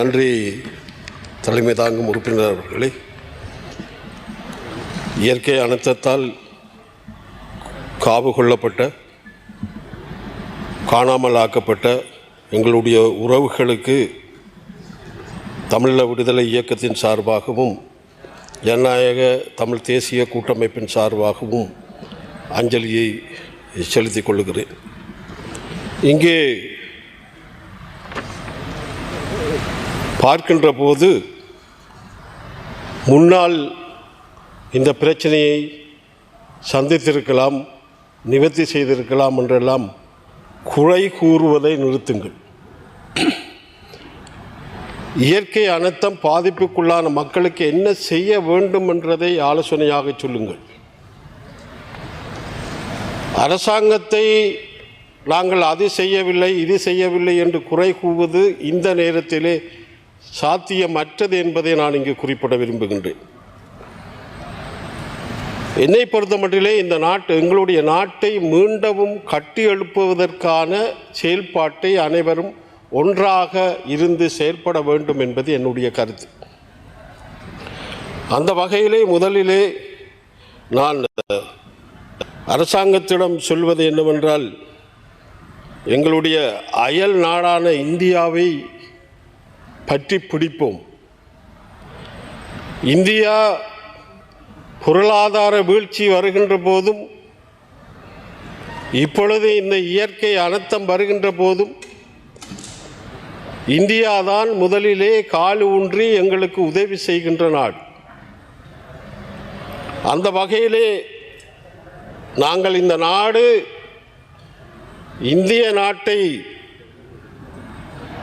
நன்றி தலைமை தாங்கும் உறுப்பினர் அவர்களே. இயற்கை அனர்த்தத்தால் காவு கொள்ளப்பட்ட காணாமல் ஆக்கப்பட்ட எங்களுடைய உறவுகளுக்கு தமிழீழ விடுதலை இயக்கத்தின் சார்பாகவும் ஜனநாயக தமிழ் தேசிய கூட்டமைப்பின் சார்பாகவும் அஞ்சலியை செலுத்திக் கொள்கிறேன். இங்கே பார்க்கின்ற போது முன்னால் இந்த பிரச்சனையை சந்தித்திருக்கலாம் நிவர்த்தி செய்திருக்கலாம் என்றெல்லாம் குறை கூறுவதை நிறுத்துங்கள். இயற்கை அனர்த்தம் பாதிப்புக்குள்ளான மக்களுக்கு என்ன செய்ய வேண்டும் என்றதை ஆலோசனையாக சொல்லுங்கள். அரசாங்கத்தை நாங்கள் அது செய்யவில்லை இது செய்யவில்லை என்று குறை கூவது இந்த நேரத்திலே சாத்தியமற்றது என்பதை நான் இங்கு குறிப்பிட விரும்புகின்றேன். என்னை பொறுத்தமட்டிலே இந்த நாட்டு எங்களுடைய நாட்டை மீண்டவும் கட்டி எழுப்புவதற்கான செயல்பாட்டை அனைவரும் ஒன்றாக இருந்து செயல்பட வேண்டும் என்பது என்னுடைய கருத்து. அந்த வகையிலே முதலிலே நான் அரசாங்கத்திடம் சொல்வது என்னவென்றால் எங்களுடைய அயல் நாடான இந்தியாவை பற்றி பிடிப்போம். இந்தியா பொருளாதார வீழ்ச்சி வருகின்ற போதும் இப்பொழுது இந்த இயற்கை அனர்த்தம் வருகின்ற போதும் இந்தியாதான் முதலிலே கால் ஊன்றி எங்களுக்கு உதவி செய்கின்ற நாடு அந்த வகையிலே நாங்கள் இந்த நாடு இந்திய நாட்டை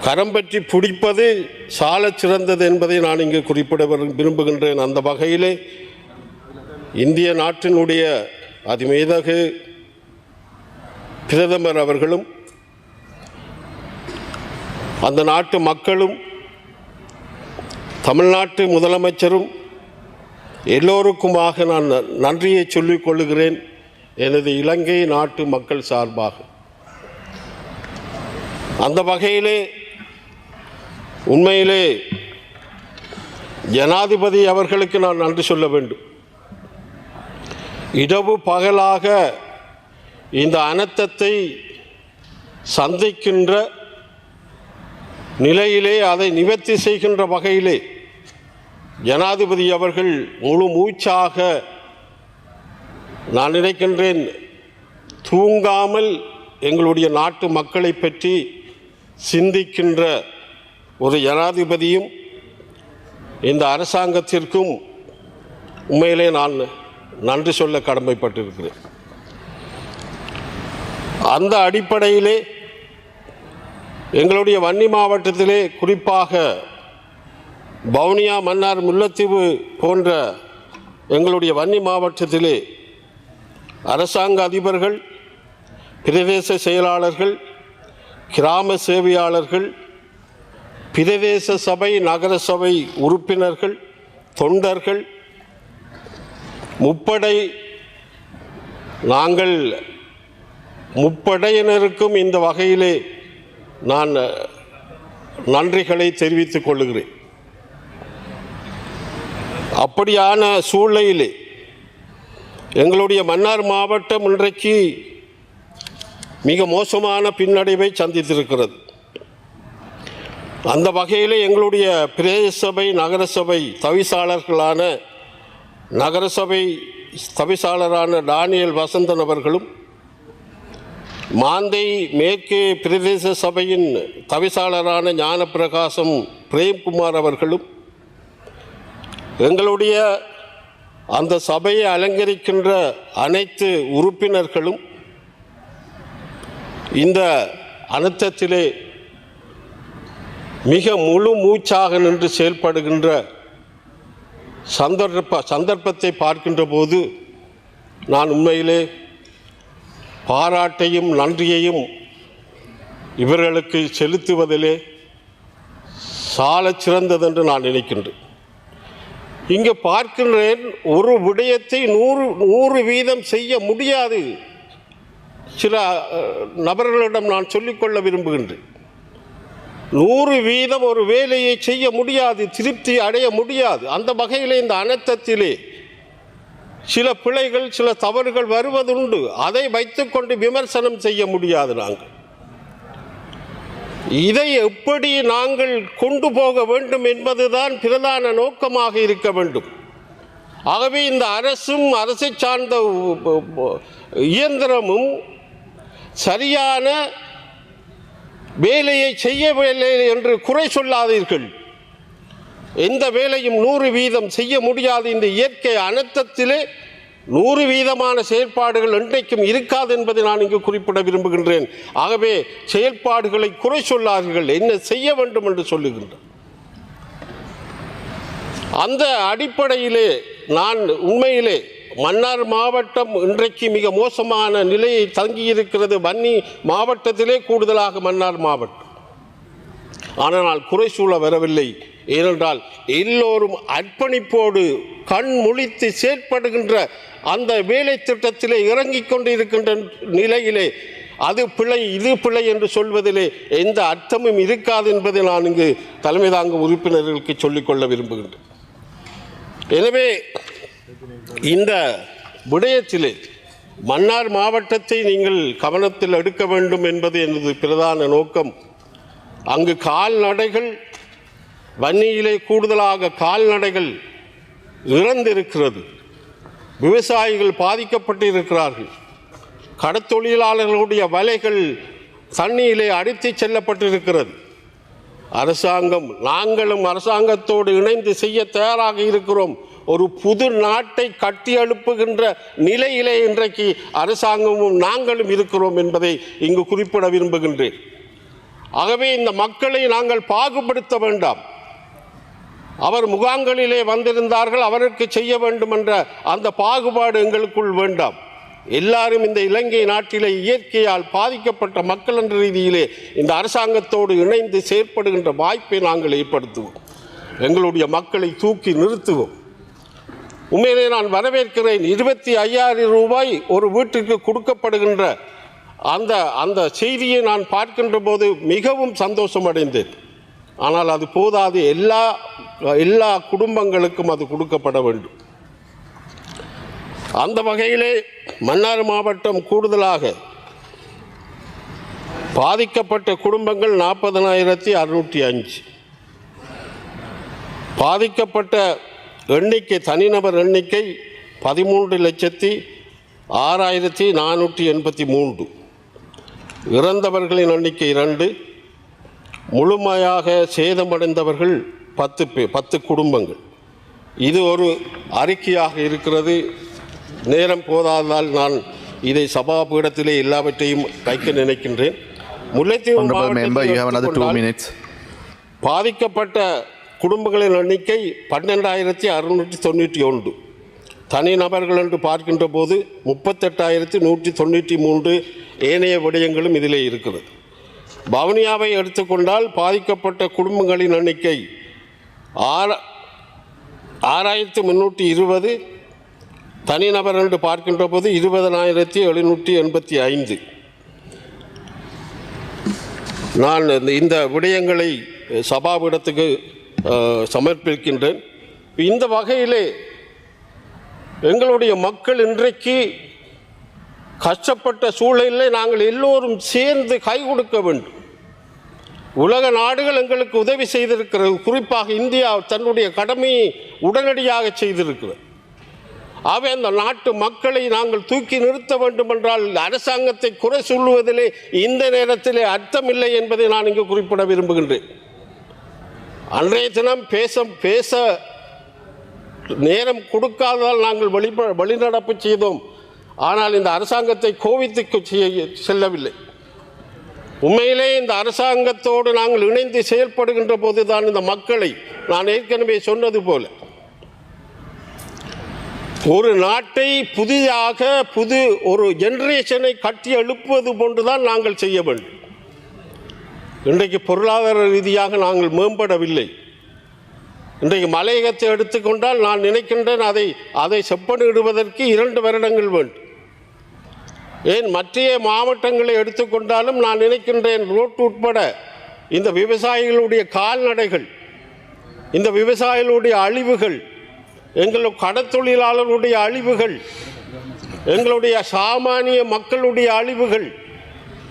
கரம் பற்றி பிடிப்பது சால சிறந்தது என்பதை நான் இங்கு குறிப்பிட விரும்புகின்றேன். அந்த வகையிலே இந்திய நாட்டினுடைய அதிமேதகு பிரதமர் அவர்களும் அந்த நாட்டு மக்களும் தமிழ்நாட்டு முதலமைச்சரும் எல்லோருக்குமாக நான் ந- நன்றியை சொல்லிக் கொள்ளுகிறேன். எனது இலங்கை நாட்டு மக்கள் சார்பாக. அந்த வகையிலே உண்மையிலே ஜனாதிபதி அவர்களுக்கு நான் நன்றி சொல்ல வேண்டும். இடவு பகலாக இந்த அனர்த்தத்தை சந்திக்கின்ற நிலையிலே அதை நிவர்த்தி செய்கின்ற வகையிலே ஜனாதிபதி அவர்கள் முழு மூச்சாக நான் நினைக்கின்றேன் தூங்காமல் எங்களுடைய நாட்டு மக்களை பற்றி சிந்திக்கின்ற ஒரு ஜனாதிபதியும் இந்த அரசாங்கத்திற்கும் உண்மையிலே நான் நன்றி சொல்ல கடமைப்பட்டிருக்கிறேன். அந்த அடிப்படையிலே எங்களுடைய வன்னி மாவட்டத்திலே குறிப்பாக வவுனியா மன்னார் முல்லைத்தீவு போன்ற எங்களுடைய வன்னி மாவட்டத்திலே அரசாங்க அதிபர்கள் பிரதேச செயலாளர்கள் கிராம சேவையாளர்கள் பிரதேச சபை நகர சபை உறுப்பினர்கள் தொண்டர்கள் முப்படை நாங்கள் முப்படையினருக்கும் இந்த வகையிலே நான் நன்றிகளை தெரிவித்துக் கொள்கிறேன் அப்படியான சூழ்நிலையிலே எங்களுடைய மன்னார் மாவட்டம் இன்றைக்கு மிக மோசமான பின்னடைவை சந்தித்திருக்கிறது. அந்த வகையில் எங்களுடைய பிரதேச சபை நகரசபை தவிசாளர்களான நகரசபை தவிசாளரான டானியல் வசந்தன் அவர்களும் மாந்தை மேற்கு பிரதேச சபையின் தவிசாளரான ஞானப்பிரகாசம் பிரேம்குமார் அவர்களும் எங்களுடைய அந்த சபையை அலங்கரிக்கின்ற அனைத்து உறுப்பினர்களும் இந்த அனுத்தத்திலே மிக முழு மூச்சாக நின்று செயல்படுகின்ற சந்தர்ப்ப சந்தர்ப்பத்தை பார்க்கின்ற போது நான் உண்மையிலே பாராட்டையும் நன்றியையும் இவர்களுக்கு செலுத்துவதிலே சாலச் சிறந்ததென்று நான் நினைக்கின்றேன். இங்கே பார்க்கின்றேன் ஒரு விடயத்தை நூறு நூறு வீதம் செய்ய முடியாது. சில நபர்களிடம் நான் சொல்லிக்கொள்ள விரும்புகின்றேன். நூறு வீதம் ஒரு வேலையை செய்ய முடியாது திருப்தி அடைய முடியாது. அந்த வகையில் இந்த அனர்த்தத்திலே சில பிழைகள் சில தவறுகள் வருவதுண்டு. அதை வைத்துக்கொண்டு விமர்சனம் செய்ய முடியாது நாங்கள். இதை எப்படி நாங்கள் கொண்டு போக வேண்டும் என்பதுதான் பிரதான நோக்கமாக இருக்க வேண்டும். ஆகவே இந்த அரசும் அரசை சார்ந்த இயந்திரமும் சரியான வேலையை செய்யவில்லை என்று குறை சொல்லாதீர்கள். எந்த வேலையும் நூறு வீதம் செய்ய முடியாது இந்த இயற்கை அனர்த்தத்திலே. நூறு வீதமான செயல்பாடுகள் இன்றைக்கும் இருக்காது என்பதை நான் இங்கு குறிப்பிட விரும்புகின்றேன். ஆகவே செயல்பாடுகளை குறை சொல்லாதீர்கள். என்ன செய்ய வேண்டும் என்று சொல்லுகின்றேன். அந்த அடிப்படையிலே நான் உண்மையிலே மன்னார் மாவட்டம் இன்றைக்கு மிக மோசமான நிலையை தங்கியிருக்கிறது வன்னி மாவட்டத்திலே கூடுதலாக மன்னார் மாவட்டம். ஆனால் குறை சூழ வரவில்லை. ஏனென்றால் எல்லோரும் அர்ப்பணிப்போடு கண் முழித்து செயற்படுகின்ற அந்த வேலை திட்டத்திலே இறங்கிக் கொண்டிருக்கின்ற நிலையிலே அது பிழை இது பிழை என்று சொல்வதிலே எந்த அர்த்தமும் இருக்காது என்பதை நான் இங்கு தலைமை தாங்கும் உறுப்பினர்களுக்கு சொல்லிக்கொள்ள விரும்புகின்றேன். எனவே இந்த விடயத்திலே மன்னார் மாவட்டத்தை நீங்கள் கவனத்தில் எடுக்க வேண்டும் என்பது எனது பிரதான நோக்கம். அங்கு கால்நடைகள் வன்னியிலே கூடுதலாக கால்நடைகள் இறந்திருக்கிறது. விவசாயிகள் பாதிக்கப்பட்டு இருக்கிறார்கள் கடத்தொழிலாளர்களுடைய வலைகள் தண்ணியிலே அடித்துச் செல்லப்பட்டிருக்கிறது. அரசாங்கம் நாங்களும் அரசாங்கத்தோடு இணைந்து செய்ய தயாராக இருக்கிறோம். ஒரு புது நாட்டை கட்டி எழுப்புகின்ற நிலையிலே இன்றைக்கு அரசாங்கமும் நாங்களும் இருக்கிறோம் என்பதை இங்கு குறிப்பிட விரும்புகின்றேன். ஆகவே இந்த மக்களை நாங்கள் பாகுபடுத்த வேண்டாம். அவர் முகாங்களிலே வந்திருந்தார்கள் அவருக்கு செய்ய வேண்டும் என்ற அந்த பாகுபாடு எங்களுக்குள் வேண்டாம். எல்லாரும் இந்த இலங்கை நாட்டிலே இயற்கையால் பாதிக்கப்பட்ட மக்கள் என்ற ரீதியிலே இந்த அரசாங்கத்தோடு இணைந்து செயற்படுகின்ற வாய்ப்பை நாங்கள் ஏற்படுத்துவோம். எங்களுடைய மக்களை தூக்கி நிறுத்துவோம். உண்மையிலே நான் வரவேற்கிறேன். இருபத்தி ஐயாயிரம் ரூபாய் ஒரு வீட்டுக்கு கொடுக்கப்படுகின்ற அந்த அந்த செய்தியை நான் பார்க்கின்ற போது மிகவும் சந்தோஷம் அடைந்தேன் ஆனால் அது போதாது. எல்லா எல்லா குடும்பங்களுக்கும் அது கொடுக்கப்பட வேண்டும். அந்த வகையிலே மன்னார் மாவட்டம் கூடுதலாக பாதிக்கப்பட்ட குடும்பங்கள் நாற்பதனாயிரத்தி அறுநூற்றி அஞ்சு பாதிக்கப்பட்ட எண்ணிக்கை தனிநபர் எண்ணிக்கை பதிமூன்று லட்சத்தி ஆறாயிரத்தி நானூற்றி எண்பத்தி மூன்று. இறந்தவர்களின் எண்ணிக்கை இரண்டு. முழுமையாக சேதமடைந்தவர்கள் பத்து பே பத்து குடும்பங்கள். இது ஒரு அறிக்கையாக இருக்கிறது. நேரம் போதாததால் நான் இதை சபாபீடத்திலே எல்லாவற்றையும் வைக்க நினைக்கின்றேன். முல்லைத்தீவு. பாதிக்கப்பட்ட குடும்பங்களின் எண்ணிக்கை பன்னெண்டாயிரத்தி அறுநூற்றி தொண்ணூற்றி ஒன்று. தனிநபர்கள் என்று பார்க்கின்ற போது முப்பத்தெட்டாயிரத்தி நூற்றி தொண்ணூற்றி மூன்று ஏனைய விடயங்களும் இதிலே இருக்கிறது. பவனியாவை எடுத்துக்கொண்டால் பாதிக்கப்பட்ட குடும்பங்களின் எண்ணிக்கை ஆற ஆறாயிரத்து முன்னூற்றி இருபது. தனிநபர் என்று பார்க்கின்ற போது இருபதனாயிரத்தி எழுநூற்றி எண்பத்தி ஐந்து. நான் இந்த- இந்த விடயங்களை சபாபீடத்துக்கு சமர்ப்பிக்கின்றேன். இந்த வகையிலே எங்களுடைய மக்கள் இன்றைக்கு கஷ்டப்பட்ட சூழலில் நாங்கள் எல்லோரும் சேர்ந்து கை கொடுக்க வேண்டும். உலக நாடுகள் எங்களுக்கு உதவி செய்திருக்கிறது. குறிப்பாக இந்தியா தன்னுடைய கடமையை உடனடியாக செய்திருக்கிறது. ஆகவே அந்த நாட்டு மக்களை நாங்கள் தூக்கி நிறுத்த வேண்டும் என்றால் அரசாங்கத்தை குறை சொல்லுவதிலே இந்த நேரத்திலே அர்த்தமில்லை என்பதை நான் இங்கு குறிப்பிட விரும்புகின்றேன். அன்றைய தினம் பேச பேச நேரம் கொடுக்காததால் நாங்கள் வழி வழிநடப்பு செய்தோம். ஆனால் இந்த அரசாங்கத்தை கோவித்துக்கு செல்லவில்லை. உண்மையிலே இந்த அரசாங்கத்தோடு நாங்கள் இணைந்து செயல்படுகின்ற போதுதான் இந்த மக்களை நான் ஏற்கனவே சொன்னது போல. ஒரு நாட்டை புதிதாக புது ஒரு ஜெனரேஷனை கட்டி எழுப்புவது போன்றுதான் நாங்கள் செய்ய வேண்டும். இன்றைக்கு பொருளாதார ரீதியாக நாங்கள் மேம்படவில்லை. இன்றைக்கு மலையகத்தை எடுத்துக்கொண்டால் நான் நினைக்கின்றேன் அதை அதை செப்பனிடுவதற்கு இரண்டு வருடங்கள் வேண்டும். ஏன் மற்றைய மாவட்டங்களை எடுத்துக்கொண்டாலும் நான் நினைக்கின்றேன் ரோட்டு உட்பட இந்த விவசாயிகளுடைய கால்நடைகள் இந்த விவசாயிகளுடைய அழிவுகள் எங்கள் கடத்தொழிலாளர்களுடைய அழிவுகள் எங்களுடைய சாமானிய மக்களுடைய அழிவுகள்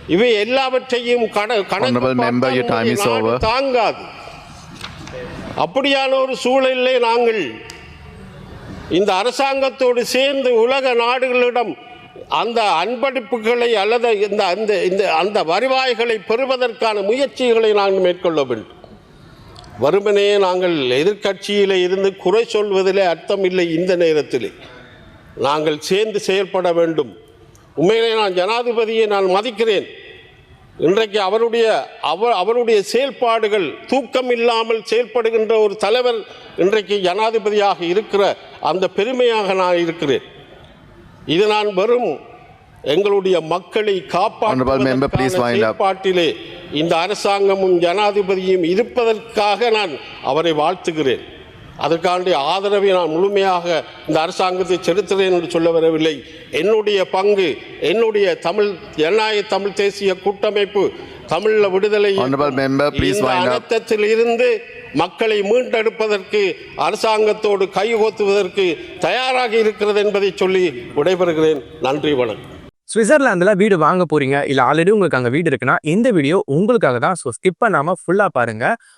இவை எல்லாவற்றையும் கண கணக்கு. தாங்காது. அப்படியான ஒரு சூழலிலே நாங்கள் இந்த அரசாங்கத்தோடு சேர்ந்து உலக நாடுகளிடம் அந்த அன்பளிப்புகளை அல்லது இந்த அந்த இந்த அந்த வருவாய்களை பெறுவதற்கான முயற்சிகளை நாங்கள் மேற்கொள்ள வேண்டும். வறுமனே நாங்கள் எதிர்க்கட்சியில் இருந்து குறை சொல்வதிலே அர்த்தம் இல்லை இந்த நேரத்தில். நாங்கள் சேர்ந்து செயல்பட வேண்டும். உண்மையிலே நான் ஜனாதிபதியை நான் மதிக்கிறேன். இன்றைக்கு அவருடைய அவர் அவருடைய செயல்பாடுகள் தூக்கம் இல்லாமல் செயல்படுகின்ற ஒரு தலைவர் இன்றைக்கு ஜனாதிபதியாக இருக்கிற அந்த பெருமையாக நான் இருக்கிறேன். இது நான் வெறும் எங்களுடைய மக்களை. செயல்பாட்டிலே இந்த அரசாங்கமும் ஜனாதிபதியும் இருப்பதற்காக நான் அவரை வாழ்த்துகிறேன். அதற்காண்டி ஆதரவை நான் முழுமையாக இந்த அரசாங்கத்தை செலுத்துகிறேன் என்று சொல்ல வரவில்லை. என்னுடைய பங்கு என்னுடைய தமிழ் ஜனநாயக தமிழ் தேசிய கூட்டமைப்பு தமிழ விடுதலை. அனர்த்தத்தில் இருந்து மக்களை மீண்டெடுப்பதற்கு அரசாங்கத்தோடு கைகோத்துவதற்கு தயாராக இருக்கிறது என்பதை சொல்லி விடைபெறுகிறேன். நன்றி வணக்கம். சுவிட்சர்லாந்துல வீடு வாங்க போறீங்க இல்ல ஆல்ரெடி உங்களுக்கு அங்க வீடு இருக்குன்னா இந்த வீடியோ உங்களுக்காக தான். ஸோ ஸ்கிப் பண்ணாம ஃபுல்லா பாருங்க.